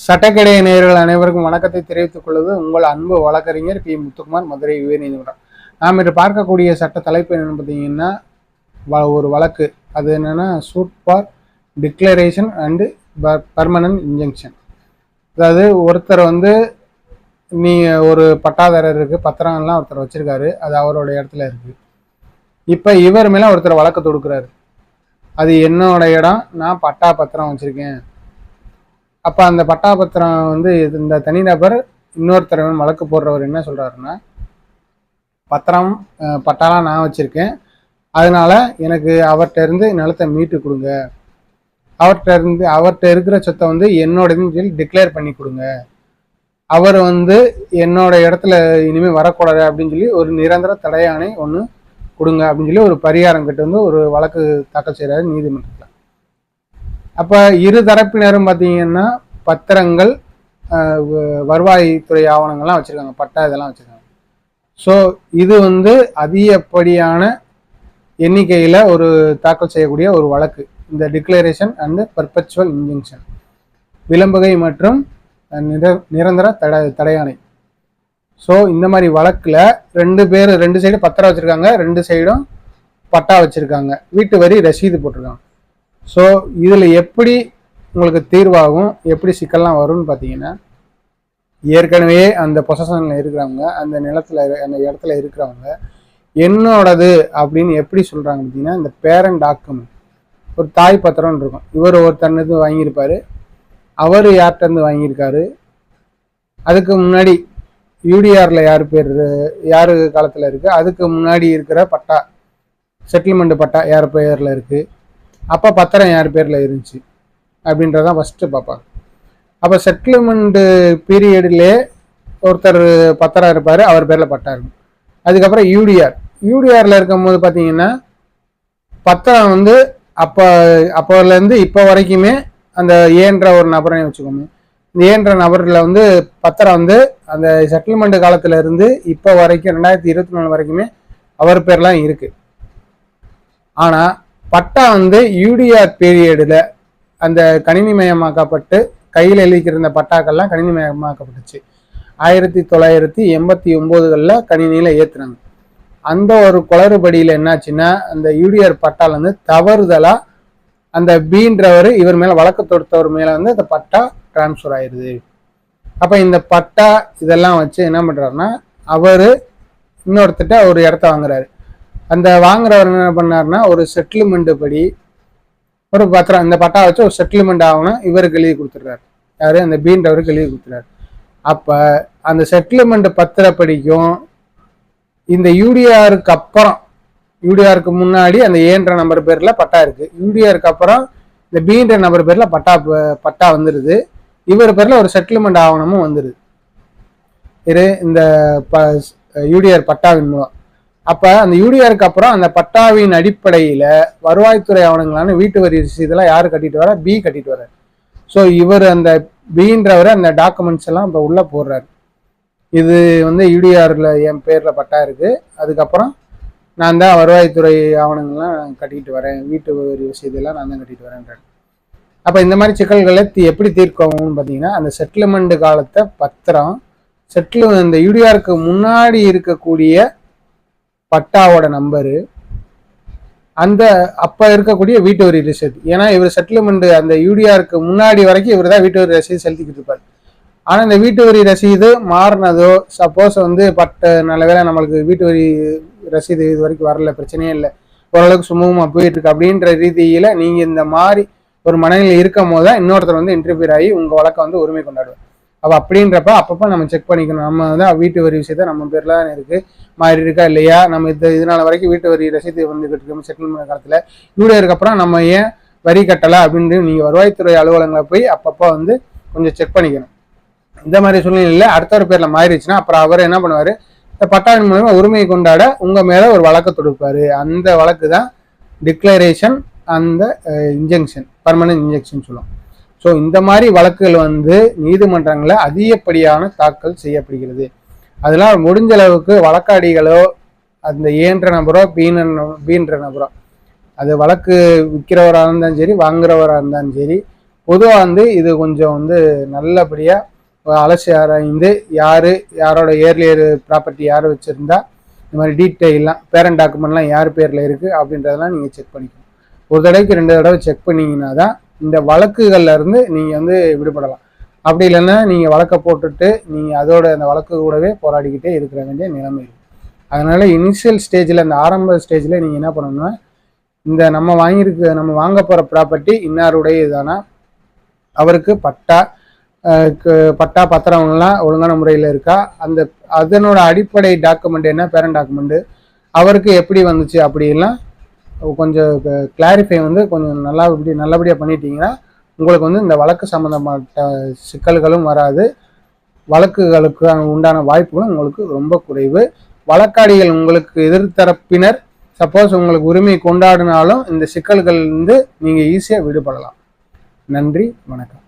சட்டக்கடைய நேயர்கள் அனைவருக்கும் வணக்கத்தை தெரிவித்துக் கொள்வது உங்கள் அன்பு வழக்கறிஞர் பி. முத்துக்குமார் மதுரை உயர்நீதிமன்றம் நாம் இன்று பார்க்கக்கூடிய சட்ட தலைப்பு என்னென்னு பார்த்தீங்கன்னா வ- ஒரு வழக்கு. அது என்னென்னா suit for declaration and permanent injection அதாவது ஒருத்தர் வந்து நீ ஒரு பட்டாதாரர் இருக்குது பத்திரம்லாம் ஒருத்தர் வச்சுருக்காரு அது அவரோட இடத்துல இருக்குது இப்போ இவர் மேல ஒருத்தர் வழக்கு தொடுக்கிறாரு. அது என்னோட இடம் நான் பட்டா பத்திரம் வச்சுருக்கேன். அப்போ அந்த பட்டா பத்திரம் வந்து இந்த தனிநபர் இன்னொருத்தர் வழக்கு போடுறவர் என்ன சொல்கிறாருன்னா பத்திரம் பட்டாலாம் நான் வச்சுருக்கேன். அதனால் எனக்கு அவர்கிட்ட இருந்து நிலத்தை மீட்டு கொடுங்க. அவர்கிட்ட இருந்து அவர்கிட்ட இருக்கிற சொத்தை வந்து என்னோடதுன்னு சொல்லி டிக்ளேர் பண்ணி கொடுங்க. அவர் வந்து என்னோட இடத்துல இனிமேல் வரக்கூடாது அப்படின்னு சொல்லி ஒரு நிரந்தர தடையாணை ஒன்று கொடுங்க அப்படின்னு சொல்லி ஒரு பரிகாரம் கிட்ட வந்து ஒரு வழக்கு தாக்கல் செய்கிறாரு நீதிமன்றத்தில். அப்போ இரு தரப்பினரும் பார்த்தீங்கன்னா பத்திரங்கள் வருவாய்த்துறை ஆவணங்கள்லாம் வச்சுருக்காங்க பட்டா இதெல்லாம் வச்சுருக்காங்க. ஸோ இது வந்து அதிகப்படியான எண்ணிக்கையில் ஒரு தாக்கல் செய்யக்கூடிய ஒரு வழக்கு. இந்த டிக்ளரேஷன் அண்ட் பர்பச்சுவல் இன்ஜெக்ஷன் விளம்புகை மற்றும் நிர- நிரந்தர தட தடையாணை ஸோ இந்த மாதிரி வழக்கில் ரெண்டு பேர் ரெண்டு சைடும் பத்திரம் வச்சுருக்காங்க ரெண்டு சைடும் பட்டா வச்சுருக்காங்க. வீட்டு வரி ரசீது போட்டிருக்காங்க. ஸோ இதில் எப்படி உங்களுக்கு தீர்வாகும் எப்படி சிக்கல்லாம் வரும்னு பார்த்தீங்கன்னா ஏற்கனவே அந்த பொசஷனில் இருக்கிறவங்க அந்த நிலத்தில் அந்த இடத்துல இருக்கிறவங்க என்னோடது அப்படின்னு எப்படி சொல்கிறாங்க பார்த்தீங்கன்னா இந்த பேரண்ட் டாக்குமெண்ட் ஒரு தாய் பத்திரம்னு இருக்கும். இவர் ஒருத்தர்னது வாங்கியிருப்பார். அவர் யார்கிட்டருந்து வாங்கியிருக்காரு? அதுக்கு முன்னாடி யூடிஆரில் யார் பேர் யார் காலத்தில் இருக்குது அதுக்கு முன்னாடி இருக்கிற பட்டா செட்டில்மெண்ட் பட்டா யார் பெயரில் இருக்குது அப்போ பத்திரம் யார் பேரில் இருந்துச்சு? அப்படின்றதான் ஃபஸ்ட்டு பார்ப்பாங்க. அப்போ செட்டில்மெண்ட்டு பீரியட்லேயே ஒருத்தர் பத்திரம் இருப்பார் அவர் பேரில் பட்டா இருக்கும் அதுக்கப்புறம் யூடிஆர் யூடிஆரில் இருக்கும்போது பார்த்தீங்கன்னா பத்திரம் வந்து அப்போ அப்போலேருந்து இப்போ வரைக்குமே அந்த ஏன்ற ஒரு நபரை வச்சுக்கோங்க இந்த ஏன்ற நபரில் வந்து பத்திரம் வந்து அந்த செட்டில்மெண்ட் காலத்தில் இருந்து இப்போ வரைக்கும் ரெண்டாயிரத்தி இருபத்தி நாலு வரைக்குமே அவர் பேர்லாம் இருக்குது ஆனால் பட்டா வந்து யூடிஆர் பீரியடில் அந்த கணினிமயமாக்கப்பட்டு கையில் எழுதிக்கிற பட்டாக்கள்லாம் கணினிமயமாக்கப்பட்டுச்சு. ஆயிரத்தி தொள்ளாயிரத்தி எண்பத்தி ஒம்போதுகளில் கணினியில் ஏற்றுனாங்க அந்த ஒரு குளறுபடியில் என்னாச்சுன்னா அந்த யூடிஆர் பட்டால வந்து தவறுதலாக அந்த பீன்றவர் இவர் மேலே வழக்கு தொடுத்தவர் மேலே வந்து அந்த பட்டா டிரான்ஸ்ஃபர் ஆயிடுது அப்போ இந்த பட்டா இதெல்லாம் வச்சு என்ன பண்ணுறாருன்னா அவர் இன்னொருத்திட்ட ஒரு இடத்த வாங்குறாரு. அந்த வாங்குறவர் என்ன பண்ணாருன்னா ஒரு செட்டில்மெண்ட் படி ஒரு பத்திரம் இந்த பட்டா வச்சு ஒரு செட்டில்மெண்ட் ஆகணும் இவருக்கு எழுதி கொடுத்துட்றாரு. யார்? அந்த பீன்றவருக்கு எழுதி கொடுத்துறாரு. அப்போ அந்த செட்டில்மெண்ட் பத்திரப்படிக்கும் இந்த யூடிஆருக்கு அப்புறம் யூடிஆருக்கு முன்னாடி அந்த ஏன்ற நம்பர் பேரில் பட்டா இருக்குது யூடிஆருக்கு அப்புறம் இந்த பீன்ற நம்பர் பேரில் பட்டா ப- பட்டா வந்துடுது இவர் பேரில் ஒரு செட்டில்மெண்ட் ஆவணமும் வந்துடுது இது இந்த ப யூடிஆர் பட்டா மூலம் அப்போ அந்த யூடிஆருக்கு அப்புறம் அந்த பட்டாவின் அடிப்படையில் வருவாய்த்துறை ஆவணங்களான வீட்டு வரி ரசீதெல்லாம் யார் கட்டிட்டு வர? பி கட்டிட்டு வர ஸோ இவர் அந்த பீன்றவர் அந்த டாக்குமெண்ட்ஸ் எல்லாம் இப்போ உள்ளே போடுறாரு. இது வந்து யூடிஆரில் என் பேரில் பட்டா இருக்குது அதுக்கப்புறம் நான் தான் வருவாய்த்துறை ஆவணங்கள்லாம் கட்டிட்டு வரேன். வீட்டு வரி ரசீதெல்லாம் நான் தான் கட்டிட்டு வரேன் அப்போ இந்த மாதிரி சிக்கல்களை தீ- எப்படி தீர்க்கணும்னு பார்த்தீங்கன்னா அந்த செட்டில்மெண்ட் காலத்தை பத்திரம் செட்டில் இந்த யூடிஆருக்கு முன்னாடி இருக்கக்கூடிய பட்டாவோட நம்பரு. அந்த அப்போ இருக்கக்கூடிய வீட்டு வரி ரசீது ஏன்னா இவர் செட்டில்மெண்ட் அந்த யூடிஆருக்கு முன்னாடி வரைக்கும் இவர் தான் வீட்டு வரி ரசீது செலுத்திக்கிட்டு இருப்பார். ஆனால் இந்த வீட்டு வரி ரசீது மாறினதோ சப்போஸ் வந்து பட்ட நல்ல வேளை நம்மளுக்கு வீட்டு வரி ரசீது இது வரைக்கும் வரல பிரச்சனையே இல்லை. ஓரளவுக்கு சுமூகமாக போயிட்டு இருக்கு அப்படின்ற ரீதியில் நீங்கள் இந்த மாதிரி ஒரு மனநிலை இருக்கும் போது தான் இன்னொருத்தர் வந்து இன்டர்வியூ ஆகி உங்கள் வழக்கை வந்து உரிமை கொண்டாடுவார். அப்போ அப்படின்றப்ப அப்பப்போ நம்ம செக் பண்ணிக்கணும். நம்ம வந்து வீட்டு வரி விஷயத்தை நம்ம பேரில் தான் இருக்குது மாறி இருக்கா இல்லையா? நம்ம இது இதனால வரைக்கும் வீட்டு வரி ரசீது வந்துகிட்டு இருக்கோம் செட்டில்மெண்ட் காலத்தில். யூடிஆருக்கு அப்புறம் நம்ம ஏன் வரி கட்டலை அப்படின்னு நீங்கள் வருவாய்த்துறை அலுவலகங்களை போய் அப்பப்போ வந்து கொஞ்சம் செக் பண்ணிக்கணும். இந்த மாதிரி சூழ்நிலையில் அடுத்தவர் பேரில் மாறிடுச்சுன்னா அப்புறம் அவர் என்ன பண்ணுவார்? இந்த பட்டாவின் மூலமா உரிமையை கொண்டாட உங்கள் மேலே ஒரு வழக்கு தொடுப்பார். அந்த வழக்கு தான் டிக்ளரேஷன் அந்த இன்ஜெக்ஷன் பர்மனன்ட் இன்ஜெக்ஷன் சொல்லுவோம். ஸோ இந்த மாதிரி வழக்குகள் வந்து நீதிமன்றங்களில் அதிகப்படியான தாக்கல் செய்யப்படுகிறது. அதெல்லாம் முடிஞ்ச அளவுக்கு வழக்காடிகளோ அந்த ஏன்ற நபரோ பீன பீன்ற நபரோ அது வழக்கு விற்கிறவராக இருந்தாலும் சரி வாங்குறவராக இருந்தாலும் சரி பொதுவாக வந்து இது கொஞ்சம் வந்து நல்லபடியாக அலசி ஆராய்ந்து யார் யாரோட ஏர்லியர் ப்ராப்பர்ட்டி யார் வச்சுருந்தா இந்த மாதிரி டீட்டெயிலாம் பேரண்ட் டாக்குமெண்ட்லாம் யார் பேரில் இருக்குது அப்படின்றதெல்லாம் நீங்கள் செக் பண்ணிக்கணும். ஒரு தடவைக்கு ரெண்டு தடவை செக் பண்ணிங்கன்னா தான் இந்த வழக்குகள்ல இருந்து நீங்கள் வந்து விடுபடலாம். அப்படி இல்லைன்னா நீங்கள் வழக்கை போட்டுட்டு நீங்கள் அதோட அந்த வழக்கு கூடவே போராடிக்கிட்டே இருக்கிற வேண்டிய நிலைமை அதனால் அதனால இனிஷியல் ஸ்டேஜில் அந்த ஆரம்ப ஸ்டேஜில் நீங்கள் என்ன பண்ணணும்னா இந்த நம்ம வாங்கியிருக்க நம்ம வாங்க போகிற ப்ராப்பர்ட்டி இன்னாருடைய இதுதானா அவருக்கு பட்டா பட்டா பத்திரம்லாம் ஒழுங்கான முறையில் இருக்கா? அந்த அதனோட அடிப்படை டாக்குமெண்ட் என்ன? பேரண்ட் டாக்குமெண்ட்டு அவருக்கு எப்படி வந்துச்சு? அப்படிலாம் கொஞ்சம் கிளாரிஃபை வந்து கொஞ்சம் நல்லா இப்படி நல்லபடியாக பண்ணிட்டீங்கன்னா உங்களுக்கு வந்து இந்த வழக்கு சம்மந்தப்பட்ட சிக்கல்களும் வராது. வழக்குகளுக்கு உண்டான வாய்ப்புகளும் உங்களுக்கு ரொம்ப குறைவு. வழக்காடிகள் உங்களுக்கு எதிர்த்தரப்பினர். சப்போஸ் உங்களுக்கு உரிமை கொண்டாடினாலும் இந்த சிக்கல்கள் வந்து நீங்கள் ஈஸியாக விடுபடலாம். நன்றி வணக்கம்.